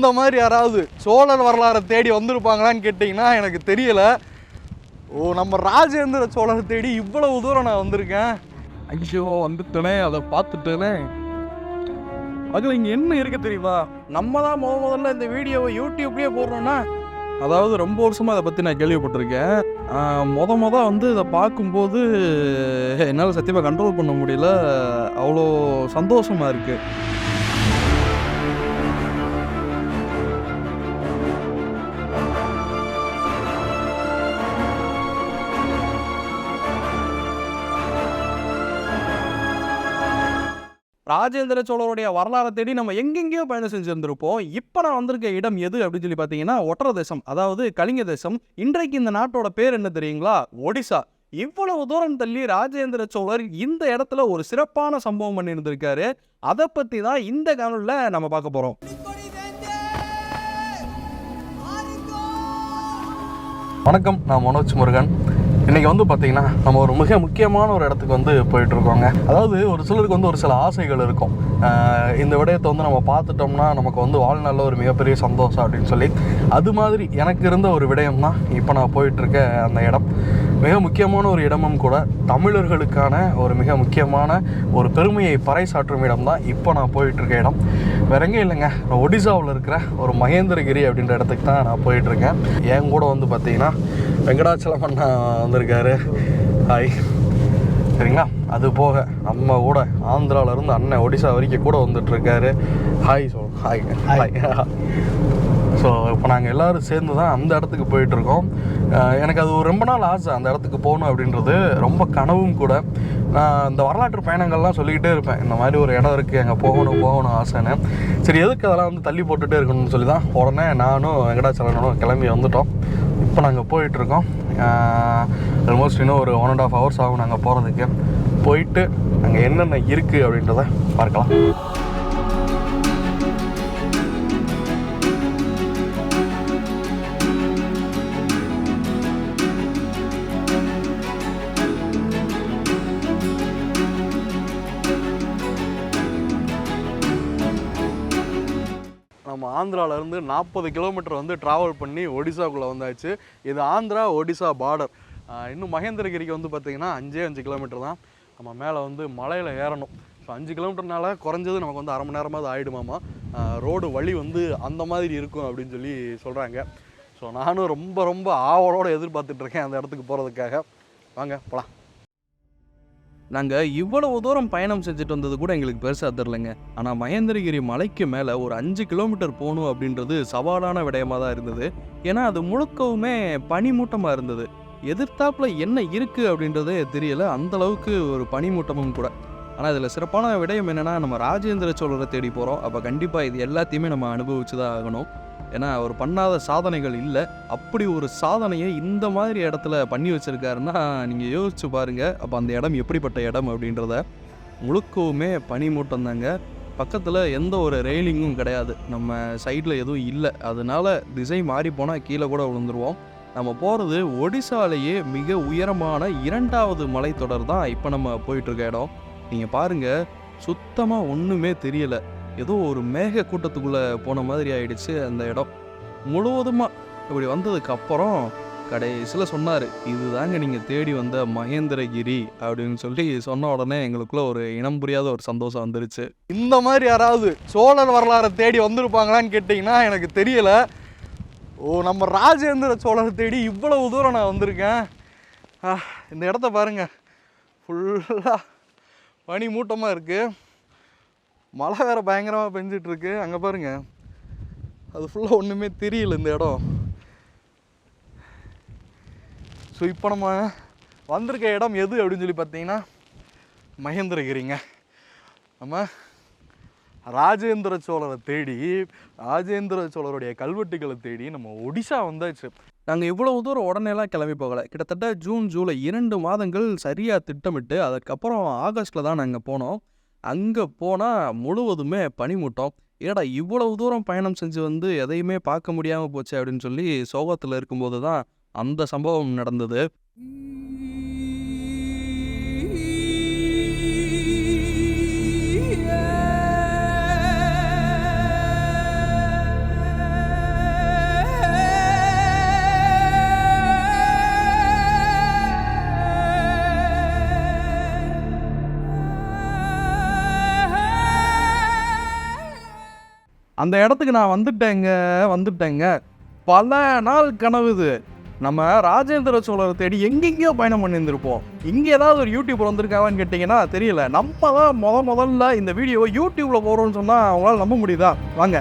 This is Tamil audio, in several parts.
அந்த மாதிரி யாராவது சோழர் வரலாறை தேடி வந்திருப்பாங்களான்னு கேட்டிங்கன்னா எனக்கு தெரியல. ஓ நம்ம ராஜேந்திர சோழர் தேடி இவ்வளவு தூரம் நான் வந்திருக்கேன். ஐயோ வந்துட்டேனே அதை பார்த்துட்டேனே. அதில் இங்கே என்ன இருக்கு தெரியுமா? நம்ம தான் முத முதல்ல இந்த வீடியோவை யூடியூப்லேயே போடுறோன்னா அதாவது ரொம்ப வருஷமாக அதை பற்றி நான் கேள்விப்பட்டிருக்கேன். மொத மொத வந்து இதை பார்க்கும்போது என்னால் சத்தியமாக கண்ட்ரோல் பண்ண முடியல. அவ்வளோ சந்தோஷமாக இருக்குது ராஜேந்திர சோழருடைய வரலாறை தேடி நம்ம எங்கெங்கேயோ பயணம் செஞ்சிருந்திருப்போம். இப்போ நான் வந்திருக்க இடம் எது அப்படின்னு சொல்லி பார்த்தீங்கன்னா ஒட்டர தேசம். அதாவது கலிங்க தேசம். இன்றைக்கு இந்த நாட்டோட பேர் என்ன தெரியுங்களா? ஒடிசா. இவ்வளவு தூரம் தள்ளி ராஜேந்திர சோழர் இந்த இடத்துல ஒரு சிறப்பான சம்பவம் பண்ணி இருந்திருக்காரு அதை பற்றி தான் இந்த காணொலியில் நம்ம பார்க்க போகிறோம் வணக்கம். நான் மனோஜ் முருகன். இன்னைக்கு வந்து பார்த்தீங்கன்னா நம்ம ஒரு மிக முக்கியமான ஒரு இடத்துக்கு வந்து போயிட்டு இருக்கோங்க அதாவது ஒரு சிலருக்கு வந்து ஒரு சில ஆசைகள் இருக்கும். இந்த விடயத்தை வந்து நம்ம பார்த்துட்டோம்னா நமக்கு வந்து வாழ்நாளில் ஒரு மிகப்பெரிய சந்தோஷம் அப்படின்னு சொல்லி. அது மாதிரி எனக்கு இருந்த ஒரு விடயம் தான் இப்போ நான் போயிட்டு இருக்க அந்த இடம். மிக முக்கியமான ஒரு இடமும் கூட தமிழர்களுக்கான ஒரு மிக முக்கியமான ஒரு பெருமையை பறைசாற்றும் இடம் தான் இப்போ நான் போயிட்டு இருக்க இடம். வேற எங்கே இல்லைங்க. ஒடிசாவில் இருக்கிற ஒரு மகேந்திரகிரி அப்படின்ற இடத்துக்கு தான் நான் போயிட்டு இருக்கேன் என் கூட வந்து பார்த்தீங்கன்னா வெங்கடாச்சலம் அண்ணா வந்திருக்காரு. ஹாய் சரிங்களா? அது போக நம்ம கூட ஆந்திரால இருந்து அண்ணன் ஒடிசா வரைக்கும் கூட வந்துட்டு இருக்காரு ஹாய் சொல் ஹாய் ஹாய் ஸோ இப்போ நாங்கள் எல்லோரும் சேர்ந்து தான் அந்த இடத்துக்கு போயிட்டுருக்கோம். எனக்கு அது ஒரு ரொம்ப நாள் ஆசை அந்த இடத்துக்கு போகணும் அப்படின்றது. ரொம்ப கனவும் கூட. நான் இந்த வரலாற்று பயணங்கள்லாம் சொல்லிக்கிட்டே இருப்பேன். இந்த மாதிரி ஒரு இடம் இருக்குது அங்கே போகணும் போகணும் ஆசைன்னு. சரி எதுக்கு அதெல்லாம் வந்து தள்ளி போட்டுகிட்டே இருக்கணும்னு சொல்லி தான் உடனே நானும் வெங்கடாச்சலனும் கிளம்பி வந்துட்டோம். இப்போ நாங்கள் போயிட்டுருக்கோம். ஆல்மோஸ்ட் இன்னும் ஒரு ஒன் அண்ட் ஆஃப் ஹவர்ஸ் ஆகும் நாங்கள் போகிறதுக்கு போயிட்டு அங்கே என்னென்ன இருக்குது அப்படின்றத பார்க்கலாம். ஆந்திராவிலேருந்து நாற்பது கிலோமீட்டர் வந்து ட்ராவல் பண்ணி ஒடிசாக்குள்ளே வந்தாச்சு. இது ஆந்திரா ஒடிசா பார்டர் இன்னும் மகேந்திரகிரிக்கு வந்து பார்த்திங்கன்னா அஞ்சே அஞ்சு கிலோமீட்டர் தான். நம்ம மேலே வந்து மலையில் ஏறணும். ஸோ அஞ்சு கிலோமீட்டர்னால குறைஞ்சது நமக்கு வந்து அரை மணி நேரமாவது ஆகிடுமாமா ரோடு வழி வந்து அந்த மாதிரி இருக்கும் அப்படின்னு சொல்லி சொல்கிறாங்க ஸோ நானும் ரொம்ப ரொம்ப ஆவலோடு எதிர்பார்த்துட்ருக்கேன் அந்த இடத்துக்கு போகிறதுக்காக வாங்க போகலாம் நாங்கள் இவ்வளவு தூரம் பயணம் செஞ்சுட்டு வந்தது கூட எங்களுக்கு பெருசாக தெரிலங்க ஆனால் மகேந்திரகிரி மலைக்கு மேலே ஒரு அஞ்சு கிலோமீட்டர் போகணும் அப்படின்றது சவாலான விடயமாக தான் இருந்தது. ஏன்னா அது முழுக்கவுமே பனிமூட்டமாக இருந்தது. எதிர்த்தாப்பில் என்ன இருக்குது அப்படின்றதே தெரியல. அந்த அளவுக்கு ஒரு பனிமூட்டமும் கூட. ஆனால் இதில் சிறப்பான விடயம் என்னென்னா நம்ம ராஜேந்திர சோழரை தேடி போகிறோம் அப்போ கண்டிப்பாக இது எல்லாத்தையுமே நம்ம அனுபவிச்சு தான் ஆகணும். ஏன்னா அவர் பண்ணாத சாதனைகள் இல்லை. அப்படி ஒரு சாதனையை இந்த மாதிரி இடத்துல பண்ணி வச்சுருக்காருன்னா நீங்கள் யோசிச்சு பாருங்க. அப்போ அந்த இடம் எப்படிப்பட்ட இடம் அப்படின்றத. முழுக்கவுமே பனிமூட்டம் தாங்க. பக்கத்தில் எந்த ஒரு ரெயிலிங்கும் கிடையாது. நம்ம சைடில் எதுவும் இல்லை. அதனால திசை மாறி போனால் கீழே கூட விழுந்துருவோம். நம்ம போகிறது ஒடிசாலேயே மிக உயரமான இரண்டாவது மலைத்தொடர் தான் இப்போ நம்ம போயிட்டுருக்க இடம். நீங்கள் பாருங்கள் சுத்தமாக ஒன்றுமே தெரியலை. ஏதோ ஒரு மேக கூட்டத்துக்குள்ளே போன மாதிரி ஆயிடுச்சு அந்த இடம். முழுவதுமாக இப்படி வந்ததுக்கு அப்புறம் கடைசியில் சொன்னார் இதுதாங்க நீங்கள் தேடி வந்த மகேந்திரகிரி அப்படின்னு சொல்லி சொன்ன உடனே எங்களுக்குள்ள ஒரு இனம் புரியாத ஒரு சந்தோஷம் வந்துருச்சு. இந்த மாதிரி யாராவது சோழர் வரலாறை தேடி வந்திருப்பாங்களான்னு கேட்டிங்கன்னா எனக்கு தெரியல. ஓ நம்ம ராஜேந்திர சோழரை தேடி இவ்வளவு தூரம் நான் வந்திருக்கேன். ஆ, இந்த இடத்த பாருங்க. ஃபுல்லாக பனி மூட்டமாக இருக்குது மழை வேறு பயங்கரமாக பெஞ்சிட்ருக்கு. அங்கே பாருங்கள் அது ஃபுல்லாக ஒன்றுமே தெரியல இந்த இடம். ஸோ இப்போ நம்ம வந்திருக்க இடம் எது அப்படின்னு சொல்லி பார்த்தீங்கன்னா மகேந்திரகிரிங்க. நம்ம ராஜேந்திர சோழரை தேடி ராஜேந்திர சோழருடைய கல்வெட்டுகளை தேடி நம்ம ஒடிசா வந்தாச்சு. நாங்கள் இவ்வளவு தூரம் உடனேலாம் கிளம்பி போகலை. கிட்டத்தட்ட ஜூன் ஜூலை இரண்டு மாதங்கள் சரியாக திட்டமிட்டு அதுக்கப்புறம் ஆகஸ்ட்டில் தான் நாங்கள் போனோம். அங்கே போனால் முழுவதுமே பனிமூட்டம். ஏடா இவ்வளவு தூரம் பயணம் செஞ்சு வந்து எதையுமே பார்க்க முடியாமல் போச்சு? அப்படின்னு சொல்லி சோகத்தில் இருக்கும்போது தான் அந்த சம்பவம் நடந்தது. அந்த இடத்துக்கு நான் வந்துட்டேங்க வந்துட்டேங்க. பல நாள் கனவு இது. நம்ம ராஜேந்திர சோழரை தேடி எங்கெங்கேயோ பயணம் பண்ணியிருந்திருப்போம். இங்கே ஏதாவது ஒரு யூடியூப் வந்திருக்காங்கன்னு கேட்டிங்கன்னா தெரியல. நம்ம தான் முத முதல்ல இந்த வீடியோ யூடியூப்பில் போகிறோம்னு சொன்னால் அவங்களால நம்ப முடியுதா? வாங்க.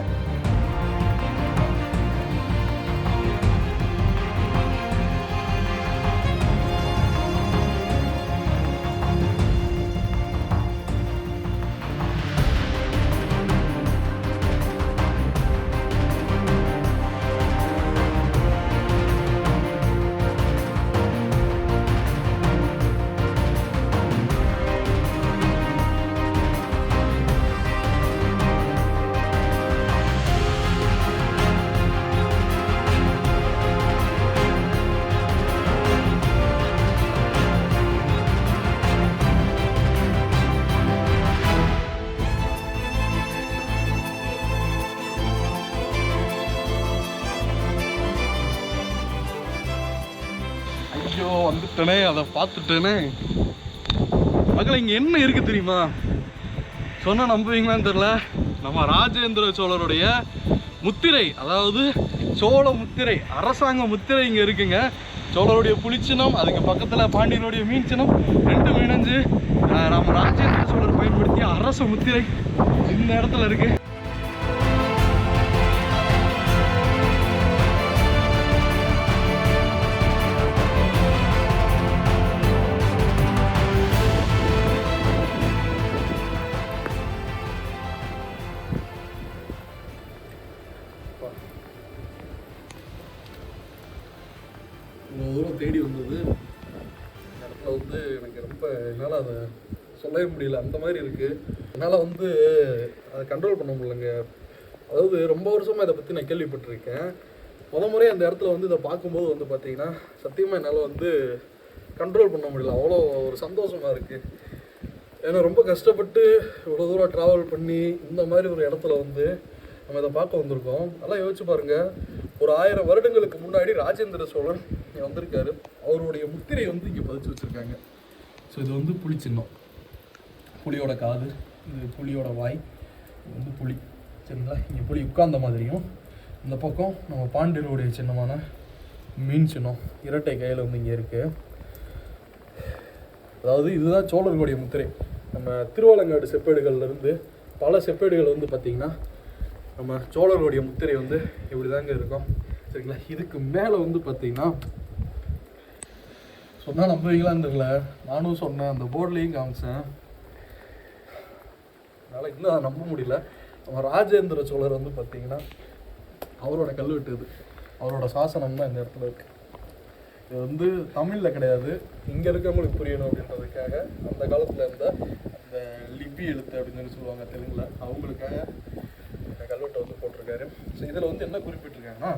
ஐயோ வந்துட்டனே அதை பார்த்துட்டேனே. மகள இங்கே என்ன இருக்கு தெரியுமா? சொன்னால் நம்புவீங்களான்னு தெரில நம்ம ராஜேந்திர சோழருடைய முத்திரை அதாவது சோழ முத்திரை அரசாங்க முத்திரை இங்கே இருக்குங்க. சோழருடைய புளிச்சினம் அதுக்கு பக்கத்தில் பாண்டியனுடைய மீன் சின்னம் ரெண்டும் இணைஞ்சு நம்ம ராஜேந்திர சோழர் பயன்படுத்திய அரச முத்திரை இந்த இடத்துல இருக்குது இவ்வளோ தூரம் தேடி வந்தது. இந்த இடத்துல வந்து எனக்கு ரொம்ப என்னால் அதை சொல்லவே முடியல. அந்த மாதிரி இருக்குது என்னால் வந்து அதை கண்ட்ரோல் பண்ண முடியலங்க. அதாவது ரொம்ப வருஷமாக இதை பற்றி நான் கேள்விப்பட்டிருக்கேன். முத முறையாக அந்த இடத்துல வந்து இதை பார்க்கும்போது வந்து பார்த்திங்கன்னா சத்தியமாக என்னால் வந்து கண்ட்ரோல் பண்ண முடியல. அவ்வளோ ஒரு சந்தோஷமாக இருக்குது ஏன்னா ரொம்ப கஷ்டப்பட்டு இவ்வளோ தூரம் ட்ராவல் பண்ணி இந்த மாதிரி ஒரு இடத்துல வந்து நம்ம இதை பார்க்க வந்திருக்கோம். நல்லா யோசிச்சு பாருங்கள் ஒரு ஆயிரம் வருடங்களுக்கு முன்னாடி ராஜேந்திர சோழன் இங்கே வந்திருக்காரு. அவருடைய முத்திரை வந்து இங்கே பதிச்சு வச்சுருக்காங்க. ஸோ இது வந்து புளி சின்னம். புளியோட காது இது புளியோட வாய் இது வந்து புலி. சரிங்களா? இங்கே புலி உட்கார்ந்த மாதிரியும் இந்த பக்கம் நம்ம பாண்டியருடைய சின்னமான மீன் சின்னம் இரட்டை கையில் வந்து இங்கே இருக்குது அதாவது இதுதான் சோழர்களுடைய முத்திரை. நம்ம திருவாலங்காடு செப்பேடுகள்லேருந்து பல செப்பேடுகள் வந்து பார்த்திங்கன்னா நம்ம சோழர்களுடைய முத்திரை வந்து இப்படி தாங்க இருக்கும். சரிங்களா? இதுக்கு மேலே வந்து பார்த்தீங்கன்னா சொன்னால் நம்புவீங்களான்னு தெரியல நானும் சொன்னேன் அந்த போர்ட்லேயும் காமிச்சேன். அதனால் இன்னும் அதை நம்ப முடியல. நம்ம ராஜேந்திர சோழர் வந்து பார்த்தீங்கன்னா அவரோட கல்வெட்டு இது அவரோட சாசனம் தான் இந்த இடத்துல இருக்கு. இது வந்து தமிழில் கிடையாது. இங்கே இருக்கவங்களுக்கு புரியணும் அப்படின்றதுக்காக அந்த காலத்தில் இருந்த அந்த லிபி எழுத்து அப்படின்னு சொல்லி சொல்லுவாங்க தெலுங்கில். அவங்களுக்காக இந்த வந்து போட்டிருக்காரு. ஸோ இதில் வந்து என்ன குறிப்பிட்டிருக்காங்கன்னா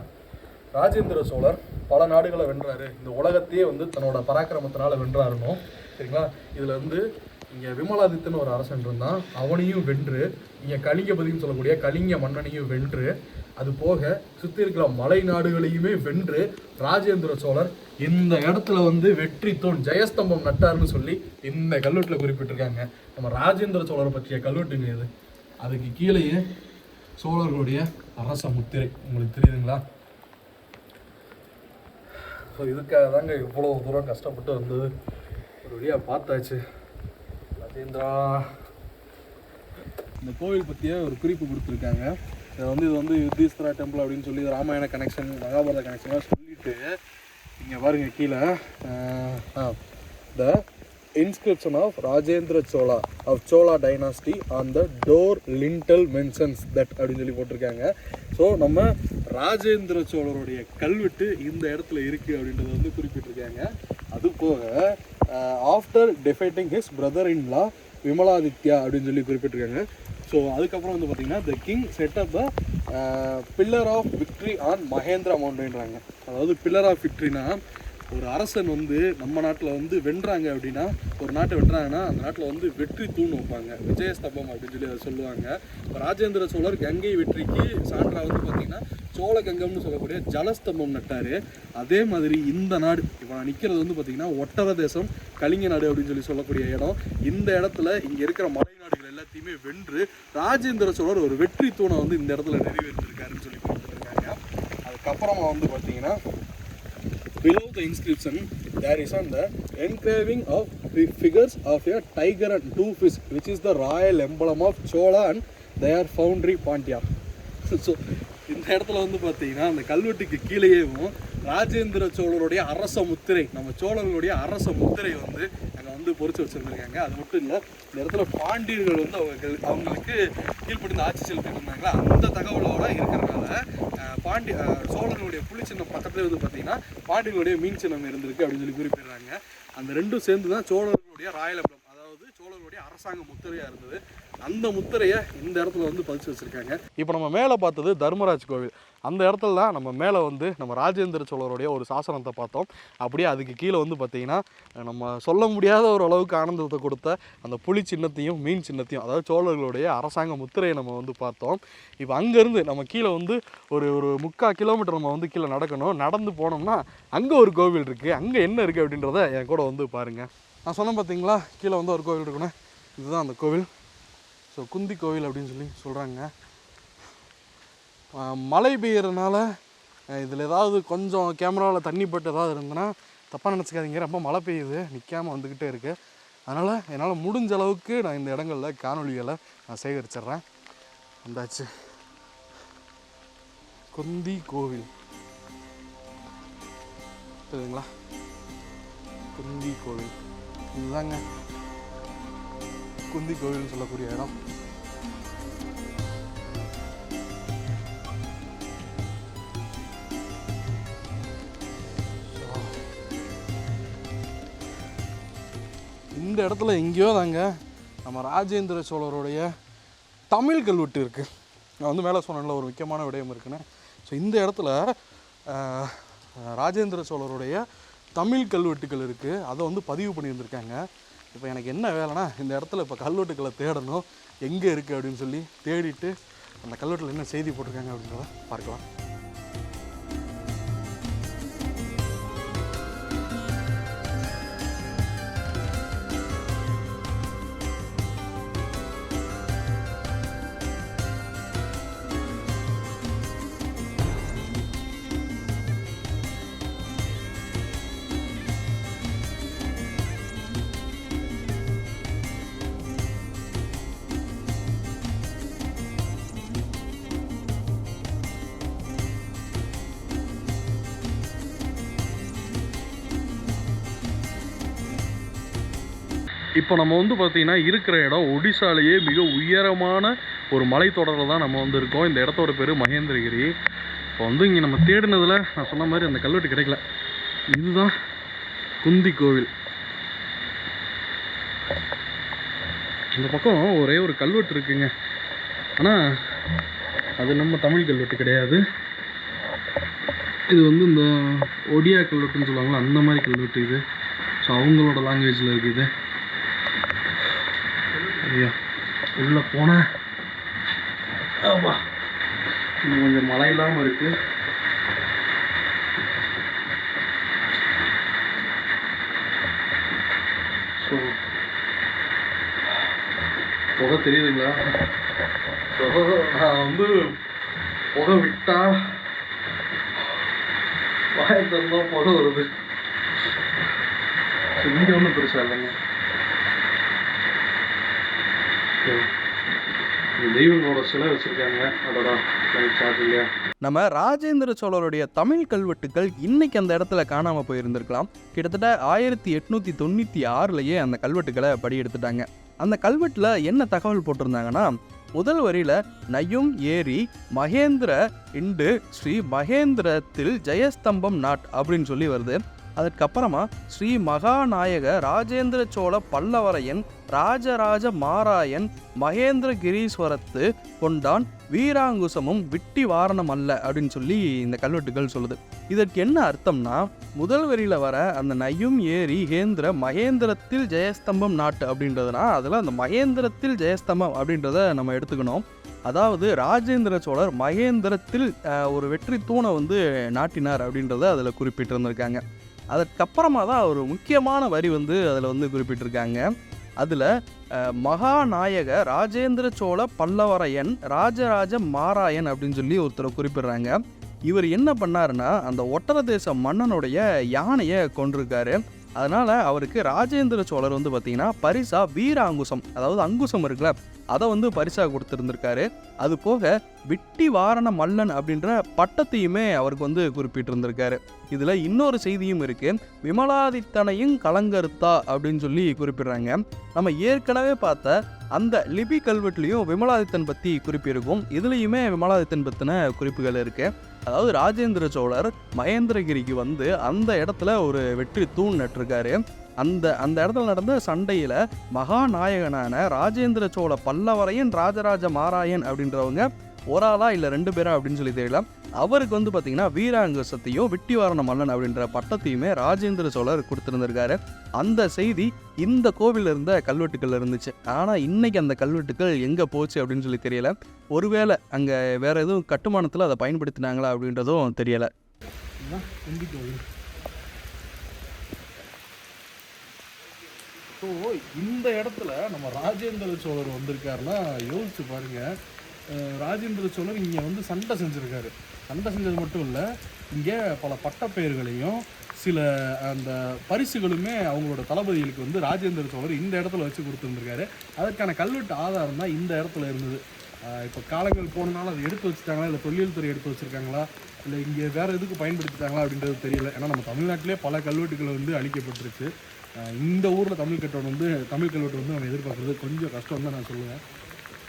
ராஜேந்திர சோழர் பல நாடுகளை வென்றாரு. இந்த உலகத்தையே வந்து தன்னோட பராக்கிரமத்தினால வென்றாருனோ சரிங்களா? இதில் வந்து இங்கே விமலாதித்தன் ஒரு அரசன் இருந்தான். அவனையும் வென்று இங்கே கலிங்கபதின்னு சொல்லக்கூடிய கலிங்க மன்னனையும் வென்று அது போக சுற்றி இருக்கிற மலை நாடுகளையுமே வென்று ராஜேந்திர சோழர் இந்த இடத்துல வந்து வெற்றி தோன் ஜெயஸ்தம்பம் நட்டார்னு சொல்லி இந்த கல்வெட்டில் குறிப்பிட்டிருக்காங்க. நம்ம ராஜேந்திர சோழரை பற்றிய கல்வெட்டுங்க இது. அதுக்கு கீழேயே சோழர்களுடைய அரச முத்திரை. உங்களுக்கு தெரியுதுங்களா? ஸோ இதுக்காக தாங்க இவ்வளோ தூரம் கஷ்டப்பட்டு வந்தது. ஒரு வழியாக பார்த்தாச்சு. ராஜேந்திரா. இந்த கோவில் பற்றிய ஒரு குறிப்பு கொடுத்துருக்காங்க. இதை வந்து இது வந்து யுத்தீஸ்வரா டெம்பிள் அப்படின்னு சொல்லி ராமாயண கனெக்ஷன் மகாபாரத கனெக்ஷன்லாம் சொல்லிட்டு இங்கே பாருங்கள் கீழே. இந்த inscription of Rajendra Chola of Chola dynasty on the door lintel mentions that அப்படின்னு சொல்லி போட்டிருக்காங்க. ஸோ நம்ம ராஜேந்திர சோழருடைய கல்வெட்டு இந்த இடத்துல இருக்குது அப்படின்றத வந்து குறிப்பிட்டிருக்காங்க. அது போக after defeating his brother in law Vimaladitya அப்படின்னு சொல்லி குறிப்பிட்டிருக்காங்க. ஸோ அதுக்கப்புறம் வந்து பார்த்தீங்கன்னா the king set up the pillar of victory on Mahendra மவுண்டன்றாங்க அதாவது பில்லர் ஆஃப் விக்ட்ரினா ஒரு அரசன் வந்து நம்ம நாட்டில் வந்து வென்றாங்க அப்படின்னா ஒரு நாட்டை வென்றாங்கன்னா அந்த நாட்டில் வந்து வெற்றி தூண் வைப்பாங்க. விஜயஸ்தம்பம் அப்படின்னு சொல்லி அதை சொல்லுவாங்க. இப்போ ராஜேந்திர சோழர் கங்கை வெற்றிக்கு சான்றா வந்து பார்த்தீங்கன்னா சோழ கங்கம்னு சொல்லக்கூடிய ஜலஸ்தம்பம் நட்டார். அதே மாதிரி இந்த நாடு இப்போ நான் நிற்கிறது வந்து பார்த்தீங்கன்னா ஒட்டர தேசம் கலிங்க நாடு அப்படின்னு சொல்லி சொல்லக்கூடிய இடம். இந்த இடத்துல இங்கே இருக்கிற மலை நாடுகள் எல்லாத்தையுமே வென்று ராஜேந்திர சோழர் ஒரு வெற்றி தூணை வந்து இந்த இடத்துல நிறைவேற்றிருக்காருன்னு சொல்லி கொடுத்துருக்காங்க அதுக்கப்புறமா வந்து பார்த்தீங்கன்னா below the inscription there is on the engraving of figures figures of a tiger and two fish which is the royal emblem of chola and their foundry Pandya so இந்த இடத்துல வந்து பார்த்தீங்கன்னா அந்த கல்வெட்டுக்கு கீழேயும் ராஜேந்திர சோழருடைய அரச முத்திரை நம்ம சோழர்களுடைய அரச முத்திரை வந்து அங்கே வந்து பொறிச்சு வச்சுருந்துருக்காங்க. அது மட்டும் இல்லை இந்த இடத்துல பாண்டியர்கள் வந்து அவங்க அவங்களுக்கு கீழ்ப்படிந்து ஆட்சி செலுத்திட்டு இருந்தாங்களா? அந்த தகவலோட இருக்கிறனால பாண்டி சோழனுடைய சோழர்களுடைய புலி சின்னம் பக்கத்துல வந்து பார்த்தீங்கன்னா பாண்டியனுடைய மீன் சின்னம் இருந்திருக்கு அப்படின்னு சொல்லி குறிப்பிடுறாங்க. அந்த ரெண்டும் சேர்ந்து தான் சோழர்களுடைய ராயலபுரம் அதாவது சோழர்களுடைய அரசாங்க முத்திரையாக இருந்தது. அந்த முத்திரையை இந்த இடத்துல வந்து பதிச்சு வச்சுருக்காங்க. இப்போ நம்ம மேலே பார்த்தது தர்மராஜ் கோவில். அந்த இடத்துல தான் நம்ம மேலே வந்து நம்ம ராஜேந்திர சோழருடைய ஒரு சாசனத்தை பார்த்தோம். அப்படியே அதுக்கு கீழே வந்து பார்த்தீங்கன்னா நம்ம சொல்ல முடியாத ஒரு அளவுக்கு ஆனந்தத்தை கொடுத்த அந்த புலி சின்னத்தையும் மீன் சின்னத்தையும் அதாவது சோழர்களுடைய அரசாங்க முத்திரையை நம்ம வந்து பார்த்தோம். இப்போ அங்கேருந்து நம்ம கீழே வந்து ஒரு ஒரு முக்கால் கிலோமீட்டர் நம்ம வந்து கீழே நடக்கணும். நடந்து போனோம்னா அங்கே ஒரு கோவில் இருக்குது அங்கே என்ன இருக்குது அப்படின்றத என் கூட வந்து பாருங்கள் நான் சொன்னேன் பார்த்தீங்களா? கீழே வந்து ஒரு கோவில் இருக்குன்னு இதுதான் அந்த கோவில். ஸோ குந்தி கோவில் அப்படின்னு சொல்லி சொல்கிறாங்க மழை பெய்யறதுனால இதில் ஏதாவது கொஞ்சம் கேமராவில் தண்ணி பட்டு ஏதாவது இருந்ததுன்னா தப்பாக நினச்சிக்காதீங்க. ரொம்ப மழை பெய்யுது. நிற்காம வந்துக்கிட்டே இருக்குது அதனால் என்னால் முடிஞ்ச அளவுக்கு நான் இந்த இடங்களில் காணொளிகளை நான் சேகரிச்சிடுறேன். வந்தாச்சு. குந்தி கோவில். தெரியுங்களா குந்தி கோவில். இதுதாங்க. குந்தி கோவில்னு சொல்லக்கூடிய இடம். இந்த இடத்துல எங்கேயோ தாங்க நம்ம ராஜேந்திர சோழருடைய தமிழ் கல்வெட்டு இருக்குது நான் வந்து மேலே சொன்னேன்ல ஒரு முக்கியமான விடயம் இருக்குன்னு. ஸோ இந்த இடத்துல ராஜேந்திர சோழருடைய தமிழ் கல்வெட்டுகள் இருக்குது அதை வந்து பதிவு பண்ணியிருந்திருக்காங்க. இப்போ எனக்கு என்ன வேலைன்னா இந்த இடத்துல இப்போ கல்வெட்டுக்களை தேடணும். எங்கே இருக்குது அப்படின்னு சொல்லி தேடிட்டு அந்த கல்வெட்டில் என்ன செய்தி போட்டிருக்காங்க அப்படின்றத பார்க்கலாம். இப்போ நம்ம வந்து பார்த்திங்கன்னா இருக்கிற இடம் ஒடிசாலேயே மிக உயரமான ஒரு மலைத்தொடரில் தான் நம்ம வந்து இருக்கோம் இந்த இடத்தோட பேர் மகேந்திரகிரி. இப்போ வந்து இங்கே நம்ம தேடினதில் நான் சொன்ன மாதிரி அந்த கல்வெட்டு கிடைக்கல. இதுதான் குந்தி கோவில். இந்த பக்கம் ஒரே ஒரு கல்வெட்டு இருக்குங்க. ஆனால் அது நம்ம தமிழ் கல்வெட்டு கிடையாது. இது வந்து இந்த ஒடியா கல்வெட்டுன்னு சொல்லுவாங்களா அந்த மாதிரி கல்வெட்டு இது. ஸோ அவங்களோட லாங்குவேஜில் இருக்குது ஐயா உள்ளே போனேன் ஆமா. இன்னும் கொஞ்சம் மழை இல்லாமல் இருக்கு. ஸோ புகை தெரியுதுங்களா? புகை நான் வந்து புகை விட்டா வாயை புகை வருது. இங்கே ஒன்றும் பெருசாக இல்லைங்க. தெய்வங்களோட சிலை அதோட நம்ம ராஜேந்திர சோழருடைய தமிழ் கல்வெட்டுக்கள் இன்னைக்கு அந்த இடத்துல காணாம போயிருந்திருக்கலாம். கிட்டத்தட்ட ஆயிரத்தி எட்நூத்தி தொண்ணூத்தி ஆறுலயே அந்த கல்வெட்டுக்களை படி எடுத்துட்டாங்க அந்த கல்வெட்டுல என்ன தகவல் போட்டிருந்தாங்கன்னா முதல் வரியில நயும் ஏரி மகேந்திர இண்டு ஸ்ரீ மகேந்திரத்தில் ஜெயஸ்தம்பம் நாட் அப்படின்னு சொல்லி வருது. அதற்கப்புறமா ஸ்ரீ மகாநாயக ராஜேந்திர சோழ பல்லவரையன் ராஜராஜ மாராயன் மகேந்திரகிரீஸ்வரத்து கொண்டான் வீராங்குசமும் விட்டி வாரணம் அல்ல அப்படின்னு சொல்லி இந்த கல்வெட்டுகள் சொல்லுது. இதற்கு என்ன அர்த்தம்னா முதல் வரியில் வர அந்த நையும் ஏரி ஹேந்திர மகேந்திரத்தில் ஜெயஸ்தம்பம் நாட்டு அப்படின்றதுனா அதில் அந்த மகேந்திரத்தில் ஜெயஸ்தம்பம் அப்படின்றத நம்ம எடுத்துக்கணும். அதாவது ராஜேந்திர சோழர் மகேந்திரத்தில் ஒரு வெற்றி தூணை வந்து நாட்டினார் அப்படின்றத அதில் குறிப்பிட்டிருந்திருக்காங்க. அதற்கப்புறமா தான் ஒரு முக்கியமான வரி வந்து அதில் வந்து குறிப்பிட்டிருக்காங்க. அதில் மகாநாயக ராஜேந்திர சோழ பல்லவரையன் ராஜராஜ மாராயன் அப்படின்னு சொல்லி ஒருத்தரை குறிப்பிடுறாங்க. இவர் என்ன பண்ணாருன்னா அந்த ஒட்டர தேச மன்னனுடைய யானையை கொண்டிருக்காரு அதனால அவருக்கு ராஜேந்திர சோழர் வந்து பார்த்தீங்கன்னா பரிசா வீர அங்குசம் அதாவது அங்குசம் இருக்குல்ல அதை வந்து பரிசாக கொடுத்துருந்துருக்காரு. அது போக விட்டி வாரண மல்லன் அப்படின்ற பட்டத்தையுமே அவருக்கு வந்து குறிப்பிட்டிருந்திருக்காரு. இதில் இன்னொரு செய்தியும் இருக்குது விமலாதித்தனையும் கலங்கருத்தா அப்படின்னு சொல்லி குறிப்பிடுறாங்க. நம்ம ஏற்கனவே பார்த்த அந்த லிபி கல்வெட்டுலேயும் விமலாதித்தன் பற்றி குறிப்பிருக்கும். இதுலேயுமே விமலாதித்தன் பற்றின குறிப்புகள் இருக்குது அதாவது ராஜேந்திர சோழர் மகேந்திரகிரிக்கு வந்து அந்த இடத்துல ஒரு வெற்றி தூண் நட்டிருக்காரு. அந்த அந்த இடத்துல நடந்த சண்டையில் மகாநாயகனான ராஜேந்திர சோழ பல்லவரையன் ராஜராஜ மாராயன் அப்படின்றவங்க ஒரு ஆளா இல்லை ரெண்டு பேரா அப்படின்னு சொல்லி தெரியல. அவருக்கு வந்து பார்த்தீங்கன்னா வீராங்கசத்தையும் விட்டிவாரண மல்லன் அப்படின்ற பட்டத்தையுமே ராஜேந்திர சோழர் கொடுத்துருந்துருக்காரு. அந்த செய்தி இந்த கோவிலில் இருந்த கல்வெட்டுக்கள் இருந்துச்சு. ஆனால் இன்னைக்கு அந்த கல்வெட்டுக்கள் எங்கே போச்சு அப்படின்னு சொல்லி தெரியல. ஒருவேளை அங்கே வேற எதுவும் கட்டுமானத்தில் அதை பயன்படுத்தினாங்களா அப்படின்றதும் தெரியலை. ஸோ இந்த இடத்துல நம்ம ராஜேந்திர சோழர் வந்திருக்காருன்னா யோசிச்சு பாருங்க. ராஜேந்திர சோழர் இங்கே வந்து சண்டை செஞ்சுருக்காரு. சண்டை செஞ்சது மட்டும் இல்லை இங்கே பல பட்டப்பெயர்களையும் சில அந்த பரிசுகளுமே அவங்களோட தளபதிகளுக்கு வந்து ராஜேந்திர சோழர் இந்த இடத்துல வச்சு கொடுத்துருந்துருக்காரு. அதற்கான கல்வெட்டு ஆதாரம் தான் இந்த இடத்துல இருந்தது. இப்போ காலங்கள் போனனால அதை எடுத்து வச்சுட்டாங்களா? இல்லை தொழில்துறை எடுத்து வச்சுருக்காங்களா? இல்லை இங்கே வேறு எதுக்கு பயன்படுத்திட்டாங்களா அப்படின்றது தெரியல. ஏன்னா நம்ம தமிழ்நாட்டிலே பல கல்வெட்டுகள் வந்து அழிக்கப்பட்டிருக்கு. இந்த ஊரில் தமிழ் கட்டணம் வந்து தமிழ் கல்வெட்டு வந்து நம்ம எதிர்பார்க்குறது கொஞ்சம் கஷ்டம் தான் நான் சொல்லுவேன்.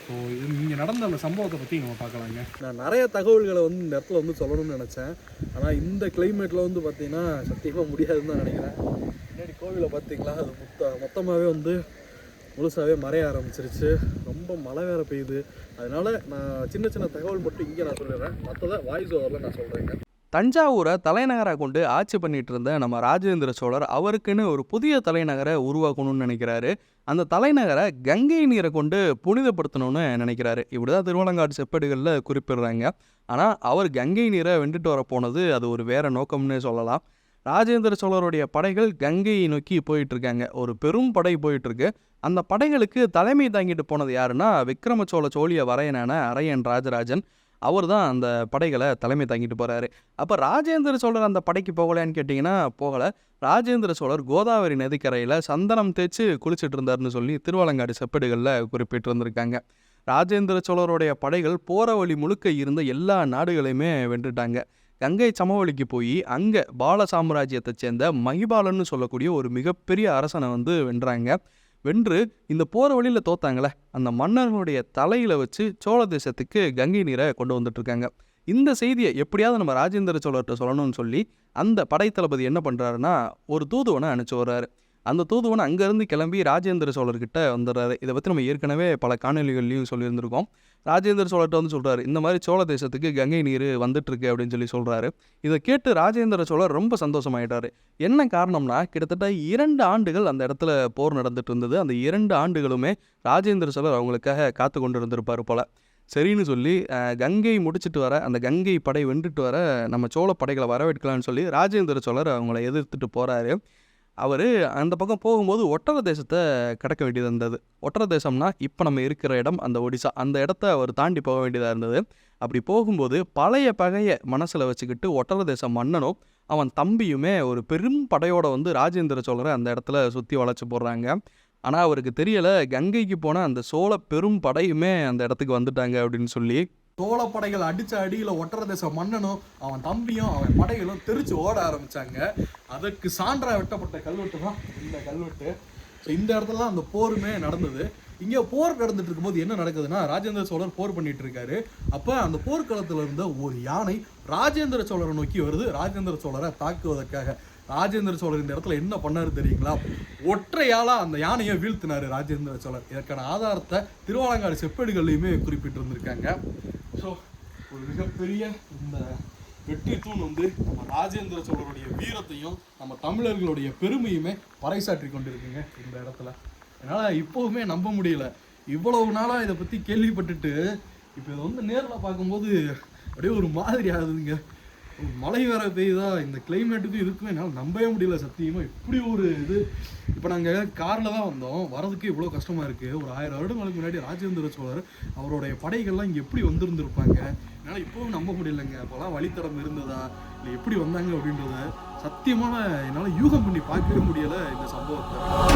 ஸோ இது இங்கே நடந்த அந்த சம்பவத்தை பற்றி நம்ம பார்க்கலாங்க. நான் நிறைய தகவல்களை வந்து இந்த இடத்துல வந்து சொல்லணும்னு நினச்சேன். ஆனால் இந்த கிளைமேட்டில் வந்து பார்த்திங்கன்னா சத்தியமாக முடியாதுன்னு தான் நினைக்கிறேன். முன்னாடி கோவிலை பார்த்தீங்களா அது மொத்த மொத்தமாகவே வந்து முழுசாகவே மறைய ஆரம்பிச்சிருச்சு. ரொம்ப மழை வேற பெய்யுது. அதனால நான் சின்ன சின்ன தகவல் மட்டும் இங்கே நான் சொல்லிடுறேன். மற்றதை வாய்ஸ் ஓவரில் நான் சொல்கிறேங்க தஞ்சாவூரை தலைநகராக கொண்டு ஆட்சி பண்ணிட்டு இருந்த நம்ம ராஜேந்திர சோழர் அவருக்குன்னு ஒரு புதிய தலைநகரை உருவாக்கணும்னு நினைக்கிறாரு. அந்த தலைநகரை கங்கை நீரை கொண்டு புனிதப்படுத்தணும்னு நினைக்கிறாரு. இப்படிதான் திருவள்ளங்காடு செப்பேடுகளில் குறிப்பிடுறாங்க. ஆனால் அவர் கங்கை நீரை வெண்டுட்டு வர போனது அது ஒரு வேற நோக்கம்னு சொல்லலாம். ராஜேந்திர சோழருடைய படைகள் கங்கையை நோக்கி போயிட்டு இருக்காங்க ஒரு பெரும் படை போயிட்டு இருக்கு அந்த படைகளுக்கு தலைமை தாங்கிட்டு போனது யாருன்னா விக்ரம சோழ சோழிய வரையனான அரையன் ராஜராஜன். அவர் தான் அந்த படைகளை தலைமை தாங்கிட்டு போகிறாரு அப்போ ராஜேந்திர சோழர் அந்த படைக்கு போகலையான்னு கேட்டிங்கன்னா போகலை. ராஜேந்திர சோழர் கோதாவரி நதிக்கரையில் சந்தனம் தேய்ச்சி குளிச்சிட்டு இருந்தார்னு சொல்லி திருவாலங்காடு செப்பேடுகளில் குறிப்பிட்டிருந்திருக்காங்க ராஜேந்திர சோழருடைய படைகள் போற வழி முழுக்க இருந்த எல்லா நாடுகளையுமே வென்றுட்டாங்க. கங்கை சமவெளிக்கு போய் அங்கே பால சாம்ராஜ்யத்தை சேர்ந்த மகிபாலன்னு சொல்லக்கூடிய ஒரு மிகப்பெரிய அரசனை வந்து வென்றாங்க. வென்று இந்த போகிற வழியில் தோத்தாங்களே அந்த மன்னர்களுடைய தலையில் வச்சு சோழ தேசத்துக்கு கங்கை நீரை கொண்டு வந்துட்டு இருக்காங்க. இந்த செய்தியை எப்படியாவது நம்ம ராஜேந்திர சோழர்கிட்ட சொல்லணும்னு சொல்லி அந்த படைத்தளபதி என்ன பண்ணுறாருன்னா ஒரு தூதுவனை அனுப்பிச்சு வர்றாரு அந்த தூதுவன் அங்கேருந்து கிளம்பி ராஜேந்திர சோழர்கிட்ட வந்துடுறாரு. இதை பற்றி நம்ம ஏற்கனவே பல காணொலிகள்லையும் சொல்லியிருந்திருக்கோம். ராஜேந்திர சோழர்கிட்ட வந்து சொல்கிறாரு இந்த மாதிரி சோழ தேசத்துக்கு கங்கை நீர் வந்துட்டுருக்கு அப்படின்னு சொல்லி சொல்கிறாரு இதை கேட்டு ராஜேந்திர சோழர் ரொம்ப சந்தோஷமாயிட்டாரு. என்ன காரணம்னா கிட்டத்தட்ட இரண்டு ஆண்டுகள் அந்த இடத்துல போர் நடந்துட்டு இருந்தது. அந்த இரண்டு ஆண்டுகளுமே ராஜேந்திர சோழர் அவங்களுக்காக காத்து கொண்டு இருந்திருப்பார் போல். சரின்னு சொல்லி கங்கை முடிச்சிட்டு வர அந்த கங்கை படை வென்றுட்டு வர நம்ம சோழ படைகளை வரவேற்கலாம்னு சொல்லி ராஜேந்திர சோழர் அவங்கள எதிர்த்துட்டு போகிறாரு அவர் அந்த பக்கம் போகும்போது ஒட்டர தேசத்தை கடக்க வேண்டியது இருந்தது. ஒட்டர தேசம்னா இப்போ நம்ம இருக்கிற இடம் அந்த ஒடிசா அந்த இடத்த அவர் தாண்டி போக வேண்டியதாக இருந்தது. அப்படி போகும்போது பழைய பகையை மனசில் வச்சுக்கிட்டு ஒட்டர தேச மன்னனும் அவன் தம்பியுமே ஒரு பெரும் படையோட வந்து ராஜேந்திர சோழரை அந்த இடத்துல சுற்றி வளைச்சி போடுறாங்க. ஆனால் அவருக்கு தெரியலை கங்கைக்கு போன அந்த சோழ பெரும் படையுமே அந்த இடத்துக்கு வந்துட்டாங்க அப்படின்னு சொல்லி சோழப்படைகள் அடித்த அடிச்ச அடியில ஒட்டர தேச மன்னனும் அவன் தம்பியும் அவன் படைகளும் தெரிச்சு ஓட ஆரம்பிச்சாங்க. அதற்கு சான்றா வெட்டப்பட்ட கல்வெட்டு தான் இந்த கல்வெட்டு. ஸோ இந்த இடத்துல தான் அந்த போருமே நடந்தது. இங்கே போர் நடந்துட்டு இருக்கும்போது என்ன நடக்குதுன்னா ராஜேந்திர சோழர் போர் பண்ணிட்டு இருக்காரு. அப்போ அந்த போர்க்களத்துல இருந்த ஒரு யானை ராஜேந்திர சோழரை நோக்கி வருது. ராஜேந்திர சோழரை தாக்குவதற்காக. ராஜேந்திர சோழர் இந்த இடத்துல என்ன பண்ணாரு தெரியுங்களா? ஒற்றையால அந்த யானையை வீழ்த்தினாரு ராஜேந்திர சோழர். இதற்கான ஆதாரத்தை திருவாலங்காடு செப்பேடுகள்லையுமே குறிப்பிட்டு இருந்திருக்காங்க ஸோ ஒரு மிகப்பெரிய இந்த வெற்றி தூண் வந்து நம்ம ராஜேந்திர சோழருடைய வீரத்தையும் நம்ம தமிழர்களுடைய பெருமையுமே பறைசாற்றி கொண்டிருக்குங்க இந்த இடத்துல. என்னால் இப்போவுமே நம்ப முடியல. இவ்வளவு நாளாக இதை பற்றி கேள்விப்பட்டுட்டு இப்போ இதை வந்து நேரில் பார்க்கும்போது அப்படியே ஒரு மாதிரி ஆகுதுங்க. மழை வேற பெய்யுதா? இந்த கிளைமேட்டுக்கும் இதுக்கும் என்னால் நம்பவே முடியல சத்தியமாக இப்படி ஒரு இது. இப்போ நாங்கள் காரில் தான் வந்தோம். வரதுக்கு இவ்வளோ கஷ்டமாக இருக்குது ஒரு ஆயிரம் வருடங்களுக்கு முன்னாடி ராஜேந்திர சோழர் அவருடைய படைகள்லாம் இங்கே எப்படி வந்திருந்திருப்பாங்க? என்னால் இப்போவும் நம்ப முடியலங்க. அப்போல்லாம் வழித்தடம் இருந்ததா? இல்லை எப்படி வந்தாங்க அப்படின்றத சத்தியமான என்னால் யூகம் பண்ணி பார்க்கவே முடியலை இந்த சம்பவத்தை.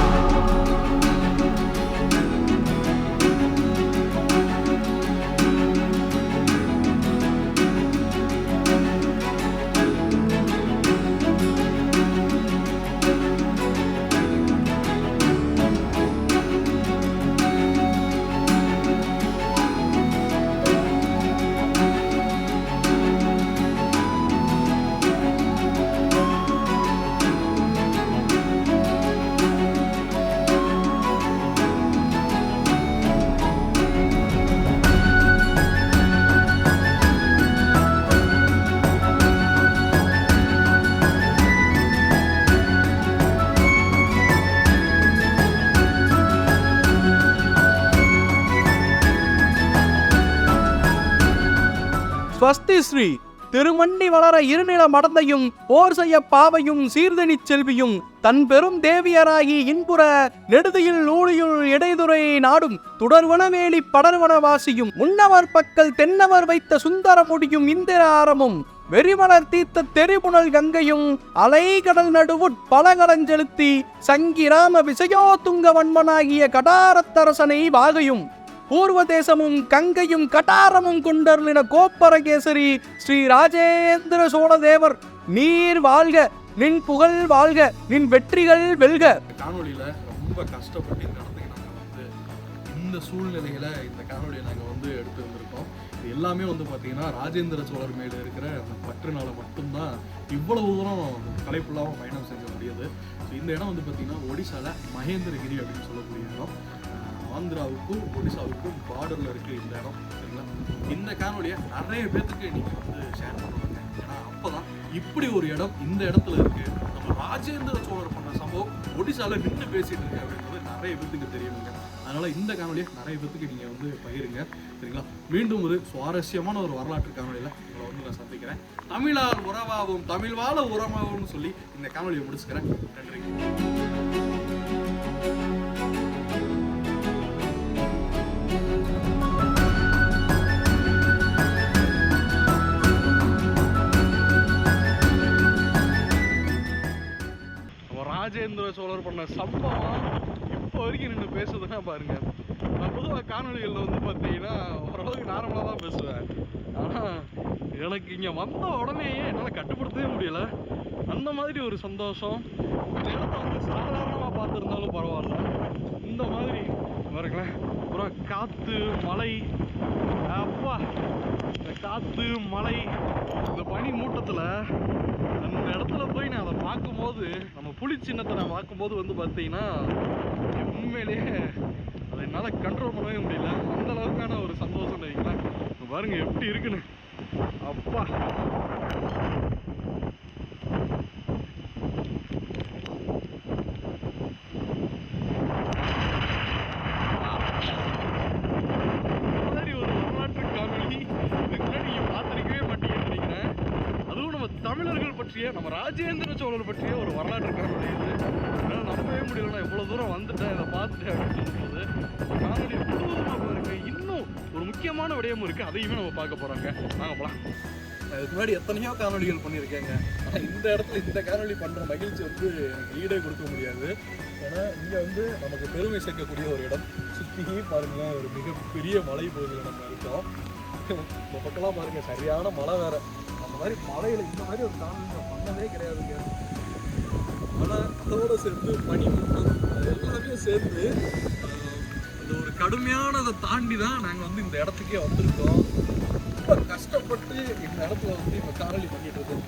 ஸ்வஸ்தி ஸ்ரீ திருமண்ணி வளர இருநில மடந்தையும் போர் செய்ய பாவையும் சீர்தனிச் செல்வியும் தன் பெரும் தேவியராகி இன்புற நெடுதியில் ஊழியுள் இடைதுறை நாடும் தொடர்வனவேலி படர்வனவாசியும் முன்னவர் பக்கல் தென்னவர் வைத்த சுந்தர முடியும் இந்திர ஆரமும் வெறிமலர் தீர்த்த தெரிபுணல் கங்கையும் அலைகடல் நடுவுட் பலகலஞ்செலுத்தி சங்கிராம விசயோத்துங்க வன்மனாகிய கடாரத்தரசனை வாகையும் பூர்வ தேசமும் கங்கையும் கட்டாரமும் கொண்டருளின கோப்பரகேசரி ஸ்ரீ ராஜேந்திர சோழதேவர். நீர் வாழ்க நின் புகழ் வாழ்க நின் வெற்றிகள் வெல்க. இந்த ரொம்ப கஷ்டப்பட்டு இந்த இடத்துக்கு நாங்கள் வந்து இந்த சூழ்நிலையில இந்த காணொலியை நாங்கள் வந்து எடுத்து வந்திருக்கோம். இது எல்லாமே வந்து பார்த்தீங்கன்னா ராஜேந்திர சோழர் மேலே இருக்கிற அந்த பற்றுனால மட்டும்தான் இவ்வளவு தூரம் கலைப்புள்ளாமல் பயணம் செஞ்ச முடியுது ஸோ இந்த இடம் வந்து பார்த்தீங்கன்னா ஒடிசால மகேந்திரகிரி அப்படின்னு சொல்லக்கூடிய இடம். ஆந்திராவுக்கும் ஒடிசாவுக்கும் பார்டரில் இருக்குது இந்த இடம் சரிங்களா? இந்த காணொலியை நிறைய பேர்த்துக்கு நீங்கள் வந்து ஷேர் பண்ணுவாங்க ஏன்னா அப்பதான் இப்படி ஒரு இடம் இந்த இடத்துல இருக்குது நம்ம ராஜேந்திர சோழர் பண்ண சம்பவம் ஒடிசாவில் நின்று பேசிகிட்டு இருக்கு அப்படின்றது நிறைய பேர்த்துக்கு தெரியுங்க. அதனால் இந்த காணொலியை நிறைய பேர்த்துக்கு நீங்கள் வந்து பகிருங்க சரிங்களா? மீண்டும் ஒரு சுவாரஸ்யமான ஒரு வரலாற்று காணொலியில் உங்களை வந்து நான் சந்திக்கிறேன். தமிழால் உறவாகவும் தமிழ் வாழ உறவாகும்னு சொல்லி இந்த காணொலியை முடிச்சுக்கிறேன். நன்றி சோழர் பண்ண சம்பவம் இப்போ வரைக்கும் நின்று பேசுறதுன்னா பாருங்க. நான் பொதுவாக காணொலிகளில் வந்து பார்த்தீங்கன்னா ஓரளவுக்கு நார்மலாக தான் பேசுவேன். ஆனால் எனக்கு இங்கே வந்த உடனேயே என்னால் கட்டுப்படுத்தவே முடியல. அந்த மாதிரி ஒரு சந்தோஷம். இந்த இடத்த வந்து சாதாரணமாக பார்த்துருந்தாலும் பரவாயில்ல. இந்த மாதிரி பாருங்களேன் அப்புறம் காற்று மலை அப்பா. இந்த காற்று மழை இந்த பனி மூட்டத்தில் அந்த இடத்துல போய் நான் அதை பார்க்கும்போது நம்ம புளி சின்னத்தை நான் பார்க்கும்போது வந்து பார்த்தீங்கன்னா உண்மையிலேயே அதை என்னால் கண்ட்ரோல் பண்ணவே முடியல. அந்த அளவுக்கான ஒரு சந்தோஷம் இல்லைங்களா? பாருங்கள் பாருங்க எப்படி இருக்குன்னு. அப்பா இந்த மாதிரி ஒரு வரலாற்று காணொளி இதுக்கு முன்னாடி நீங்க பார்த்திருக்கவே மாட்டீங்கன்னு நினைக்கிறேன் அதுவும் நம்ம தமிழர்கள் பற்றிய நம்ம ராஜேந்திர சோழர் பற்றிய ஒரு வரலாற்று காணொளி இது என்னால் நம்பவே முடியலன்னா இவ்வளோ தூரம் வந்துட்டேன் இதை பார்த்துட்டேன் அப்படின்னு சொல்லும்போது இந்த காணொலி முழுவதுமாக இன்னும் ஒரு முக்கியமான விடயமும் இருக்குது அதையுமே நம்ம பார்க்க போகிறாங்க நாங்கள் போகலாம் இதுக்கு முன்னாடி எத்தனையோ காணொளிகள் பண்ணியிருக்கேங்க. ஆனால் இந்த இடத்துல இந்த காணொலி பண்ணுற மகிழ்ச்சி வந்து எனக்கு ஈடே கொடுக்க முடியாது. ஏன்னா இங்கே வந்து நமக்கு பெருமை சேர்க்கக்கூடிய ஒரு இடம். சுற்றி பாருங்கள் ஒரு மிகப்பெரிய மலை பகுதியில் நம்ம இருக்கோம். இந்த பக்கம்லாம் பாருங்கள் சரியான மழை வேறு. இந்த மாதிரி மலையில் இந்த மாதிரி ஒரு காணொலி நான் பண்ணவே கிடையாதுங்க. ஆனால் அதோடு சேர்ந்து பனி எல்லாமே சேர்ந்து ஆஹ், அந்த ஒரு கடுமையானதை தாண்டி தான் நாங்கள் வந்து இந்த இடத்துக்கே வந்திருக்கோம். ரொம்ப கஷ்டப்பட்டு இந்த இடத்துல வந்து இப்போ காணொலி பண்ணிட்டு இருக்கோம்.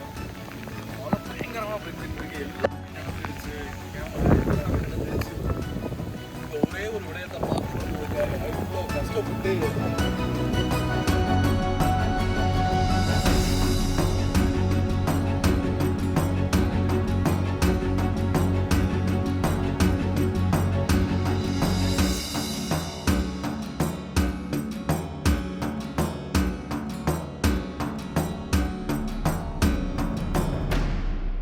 மழை பயங்கரமாக பெஞ்சிட்டு இருக்கு. எல்லாமே நடந்துருச்சு. கேமரா நடந்துருச்சு. இந்த ஒரே ஒரு விடயத்தை பார்க்கணுன்றதுக்காக இவ்வளோ கஷ்டப்பட்டு